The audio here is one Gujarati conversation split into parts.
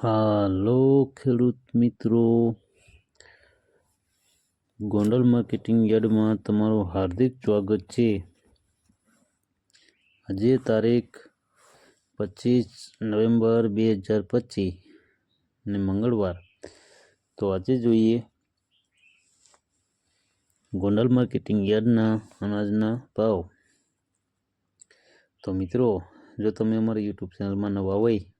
હાલો ખેડૂત મિત્રો. ગોંડલ માર્કેટિંગ યાર્ડમાં તમારું હાર્દિક સ્વાગત છે. આજે તારીખ પચીસ નવેમ્બર બે હજાર પચીસ ને મંગળવાર. તો આજે જોઈએ ગોંડલ માર્કેટિંગ યાર્ડના અનાજના ભાવ. તો મિત્રો, જો તમે અમારી યુટ્યુબ ચેનલમાં નવા હોય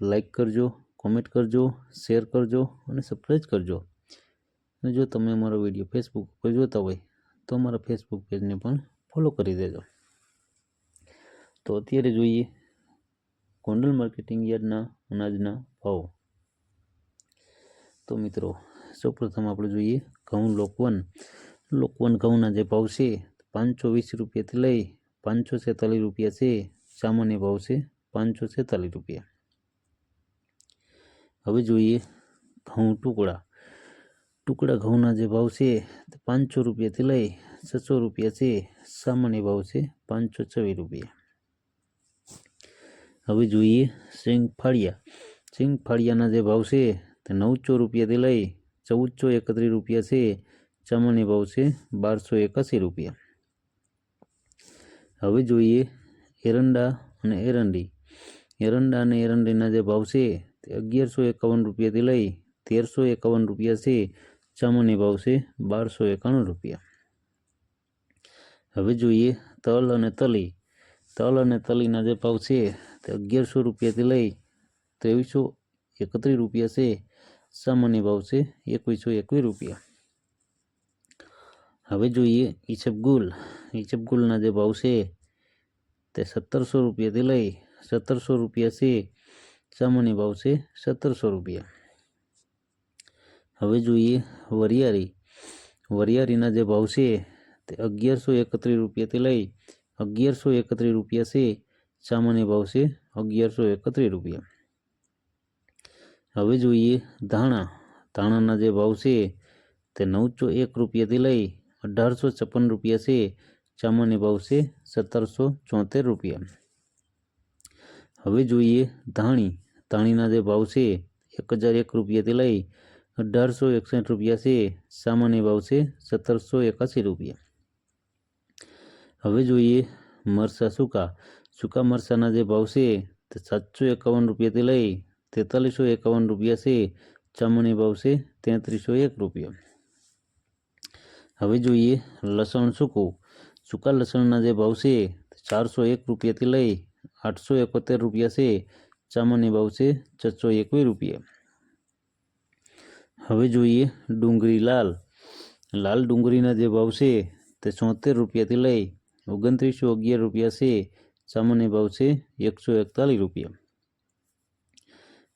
લાઈક કરજો કોમેન્ટ કરજો શેર કરજો અને સબસ્ક્રાઈબ કરજો. અને જો તમે અમારો વીડિયો ફેસબુક ઉપર જોતા હોય, તો અમારા ફેસબુક પેજને પણ ફોલો કરી દેજો. તો અત્યારે જોઈએ, ગોંડલ માર્કેટિંગ યાર્ડના અનાજના ભાવ. તો મિત્રો, સૌપ્રથમ આપણે જોઈએ ઘઉં લોકવન. લોકવન ઘઉંના જે ભાવ છે, પાંચસો વીસ રૂપિયાથી લઈ પાંચસો છેતાલીસ રૂપિયા છે. સામાન્ય ભાવ છે પાંચસો છેતાલીસ રૂપિયા. હવે જોઈએ ઘઉં ટુકડા. ટુકડા ઘઉંના જે ભાવ છે તે પાંચસો રૂપિયાથી લઈ છસો રૂપિયા છે. સામાન્ય ભાવ છે પાંચસો છવ્વીસ રૂપિયા. હવે જોઈએ સિંગ ફાળિયા સિંગ ફાળિયાના જે ભાવ છે તે નવસો રૂપિયાથી લઈ ચૌદસો એકત્રીસ રૂપિયા છે. સામાન્ય ભાવ છે બારસો એકાસી રૂપિયા. હવે જોઈએ એરંડા અને એરંડી. એરંડા અને એરંડીના જે ભાવ છે અગિયારસો એકાવન રૂપિયાથી લઈ તેરસો એકાવન રૂપિયા છે સામાન્ય ભાવ છે બારસો એકાણું રૂપિયા હવે જોઈએ તલ અને તલી તલ અને તલીના જે ભાવ છે તે અગિયારસો રૂપિયાથી લઈ ત્રેવીસો એકત્રીસ રૂપિયા છે સામાન્ય ભાવ છે એકવીસો એકવીસ રૂપિયા હવે જોઈએ ઈસબગુલ ઈસબગુલના જે ભાવ છે તે સત્તરસો રૂપિયાથી લઈ સત્તરસો રૂપિયા છે સામાન્ય ભાવ છે સત્તરસો રૂપિયા. હવે જોઈએ વરિયાળી. વરિયાળીના જે ભાવ છે તે અગિયારસો એકત્રીસ રૂપિયાથી લઈ અગિયારસો એકત્રીસ રૂપિયા છે. સામાન્ય ભાવ છે અગિયારસો એકત્રીસ રૂપિયા. હવે જોઈએ ધાણા. ધાણાના જે ભાવ છે તે નવસો એક રૂપિયાથી લઈ અઢારસો છપ્પન રૂપિયા છે. સામાન્ય ભાવ છે સત્તરસો ચોતેર રૂપિયા. હવે જોઈએ ધાણી. ધાણીના જે ભાવ છે, એક હજાર એક રૂપિયાથી લઈ અઢારસો એકસઠ રૂપિયા છે, સામાન્ય ભાવ છે સત્તરસો એકાસી રૂપિયા. હવે જોઈએ મરસા સૂકા. સૂકા મરસાના જે ભાવ છે, તે સાતસો એકાવન રૂપિયાથી લઈ તેતાલીસો એકાવન રૂપિયા છે ચામણી ભાવ છે તેત્રીસો એક રૂપિયા. હવે જોઈએ લસણ સૂકું. સૂકા લસણના જે ભાવ છે ચારસો એક રૂપિયાથી લઈ આઠસો એકોતેર રૂપિયા છે સામાન્ય ભાવ છે છસો એકવીસ રૂપિયા. હવે જોઈએ ડુંગળી લાલ. લાલ ડુંગળીના જે ભાવ છે તે છોતેર રૂપિયાથી લઈ ઓગણત્રીસો અગિયાર રૂપિયા છે. સામાન્ય ભાવ છે એકસો એકતાલીસ રૂપિયા.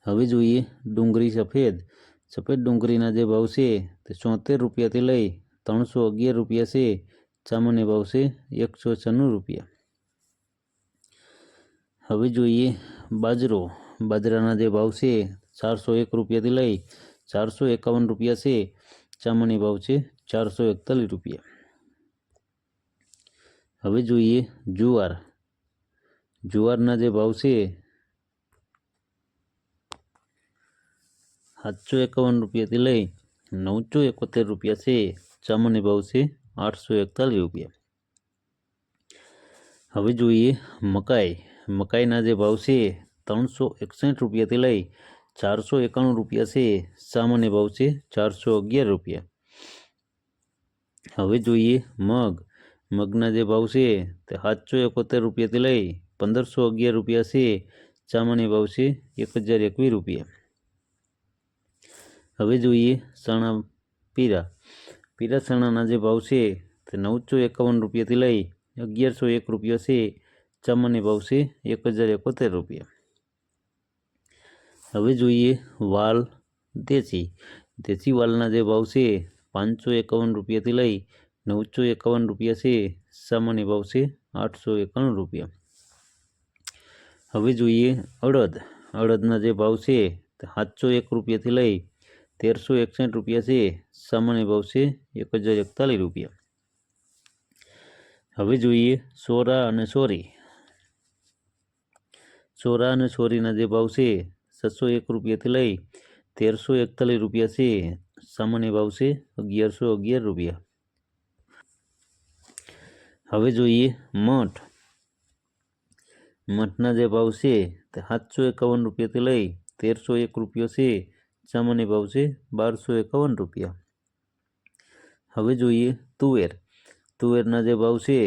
હવે જોઈએ ડુંગળી સફેદ. સફેદ ડુંગળીના જે ભાવ છે તે છોતેર રૂપિયાથી લઈ ત્રણસો અગિયાર રૂપિયા છે. સામાન્ય ભાવ છે એકસો છન્નું રૂપિયા. હવે જોઈએ બાજરો. બાજરાના જે ભાવ છે, ચારસો એક રૂપિયાથી લઈ ચારસો એકાવન રૂપિયા છે. સામાન્ય ભાવ છે, ચારસો એકતાલીસ રૂપિયા. હવે જોઈએ જુવાર. જુવારના જે ભાવ છે, સાતસો એકાવન રૂપિયાથી લઈ નવસો એકોતેર રૂપિયા છે. સામાન્ય ભાવ છે, આઠસો એકતાલીસ રૂપિયા. હવે જોઈએ મકાઈ. મકાઈના જે ભાવ છે ત્રણસો એકસઠ રૂપિયાથી લઈ ચારસો એકાણું રૂપિયા છે. સામાન્ય ભાવ છે ચારસો અગિયાર રૂપિયા. હવે જોઈએ મગ. મગના જે ભાવ છે તે સાતસો એકોતેર રૂપિયાથી લઈ પંદરસો અગિયાર રૂપિયા છે. સામાન્ય ભાવ છે એક હજાર એકવીસ રૂપિયા. હવે જોઈએ ચણા પીરા. પીરા ચણાના જે ભાવ છે તે નવસો એકાવન રૂપિયાથી લઈ અગિયારસો એક રૂપિયા છે. સામાન્ય ભાવ છે, એક હજાર એકોતેર રૂપિયા. હવે જોઈએ વાલ દેશી. દેશી વાલના જે ભાવ છે, પાંચસો એકાવન રૂપિયાથી લઈ નવસો એકાવન રૂપિયા છે, સામાન્ય ભાવ છે, આઠસો એકાણું રૂપિયા. હવે જોઈએ અડદ. અડદના જે ભાવ છે, સાતસો એક રૂપિયાથી લઈ તેરસો એકસઠ રૂપિયા છે, સામાન્ય ભાવ છે, એક હજાર એકતાલીસ રૂપિયા. હવે જોઈએ સોરા અને સોરી. સોરા અને છોરીના જે ભાવ છે, છસો એક રૂપિયાથી લઈ તેરસો એકતાલીસ રૂપિયા છે, સામાન્ય ભાવ છે અગિયારસો અગિયાર રૂપિયા. હવે જોઈએ મઠ. મઠના જે ભાવ છે તે સાતસો એકાવન રૂપિયાથી લઈ તેરસો એક રૂપિયો છે, સામાન્ય ભાવ છે બારસો એકાવન રૂપિયા. હવે જોઈએ તુવેર. તુવેરના જે ભાવ છે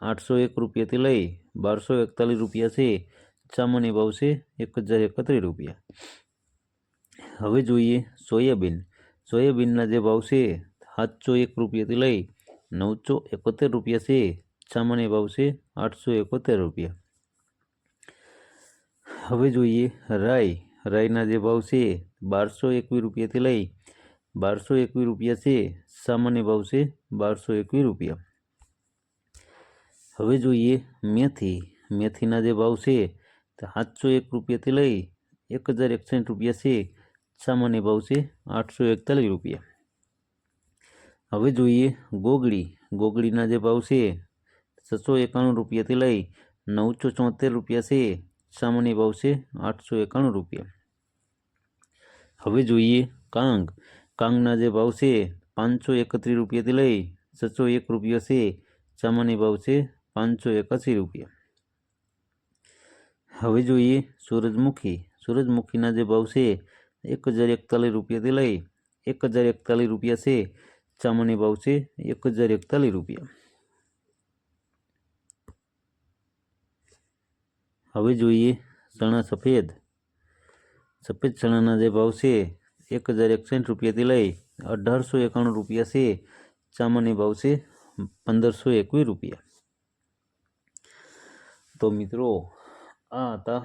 આઠસો એક રૂપિયાથી લઈ બારસો એકતાલીસ રૂપિયા છે સામાન્ય ભાવ છે એક હજાર એકત્રીસ રૂપિયા. હવે જોઈએ સોયાબીન. સોયાબીનના જે ભાવ છે સાતસો એક રૂપિયાથી લઈ નવસો એકોતેર રૂપિયા છે. સામાન્ય ભાવ છે આઠસો એકોતેર રૂપિયા. હવે જોઈએ રાઈ. રાઈના જે ભાવ છે બારસો એકવીસ રૂપિયાથી લઈ બારસો એકવીસ રૂપિયા છે. સામાન્ય ભાવ છે બારસો એકવીસ રૂપિયા. હવે જોઈએ મેથી. મેથીના જે ભાવ છે તે સાતસો એક રૂપિયાથી લઈ એક હજાર એકસઠ રૂપિયા છે. સામાન્ય ભાવ છે આઠસો એકતાલીસ રૂપિયા. હવે જોઈએ ગોગડી. ગોગડીના જે ભાવ છે છસો એકાણું રૂપિયાથી લઈ નવસો ચોતેર રૂપિયા છે. સામાન્ય ભાવ છે આઠસો એકાણું રૂપિયા. હવે જોઈએ કાંગ. કાંગના જે ભાવ છે પાંચસો એકત્રીસ રૂપિયાથી લઈ છસો એક રૂપિયા છે. સામાન્ય ભાવ છે પાંચસો એકાસી રૂપિયા. હવે જોઈએ સૂરજમુખી. સૂરજમુખીના જે ભાવ છે, એક હજાર એકતાલીસ રૂપિયાથી લઈ એક હજાર એકતાલીસ રૂપિયા છે. સામાન્ય ભાવ છે, એક હજાર એકતાલીસ રૂપિયા. હવે જોઈએ ચણા સફેદ. સફેદ ચણાના જે ભાવ છે, એક હજાર એકસઠ રૂપિયાથી લઈ અઢારસો એકાણું રૂપિયા છે. સામાન્ય ભાવ છે, પંદરસો એકવીસ રૂપિયા. તો મિત્રો આ હતા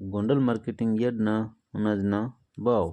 ગોંડલ માર્કેટિંગ યાર્ડના અનાજના ભાવ.